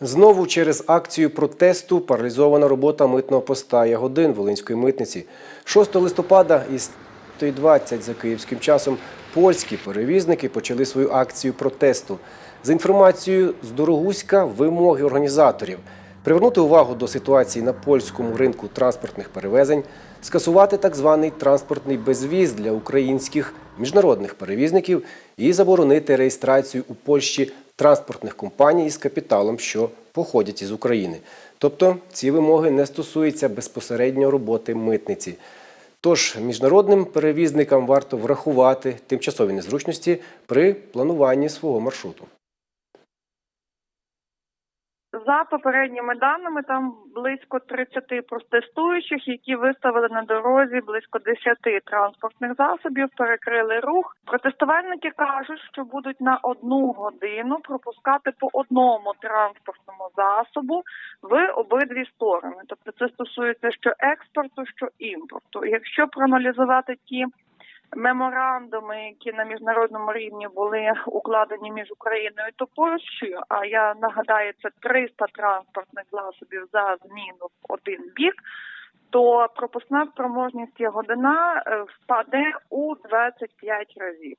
Знову через акцію протесту паралізована робота митного поста Ягодин Волинської митниці. 6 листопада із 20 за київським часом польські перевізники почали свою акцію протесту. За інформацією з Дорогуська, вимоги організаторів привернути увагу до ситуації на польському ринку транспортних перевезень, скасувати так званий транспортний безвіз для українських міжнародних перевізників і заборонити реєстрацію у Польщі транспортних компаній з капіталом, що походять із України. Тобто ці вимоги не стосуються безпосередньо роботи митниці. Тож міжнародним перевізникам варто врахувати тимчасові незручності при плануванні свого маршруту. За попередніми даними, там близько 30 протестуючих, які виставили на дорозі близько 10 транспортних засобів, перекрили рух. Протестувальники кажуть, що будуть на одну годину пропускати по одному транспортному засобу в обидві сторони. Тобто, це стосується що експорту, що імпорту. Якщо проаналізувати ті меморандуми, які на міжнародному рівні були укладені між Україною та Польщею. А я нагадаю, це 300 транспортних засобів за зміну в один бік. То пропускна спроможність Ягодина е, впаде у 25 разів.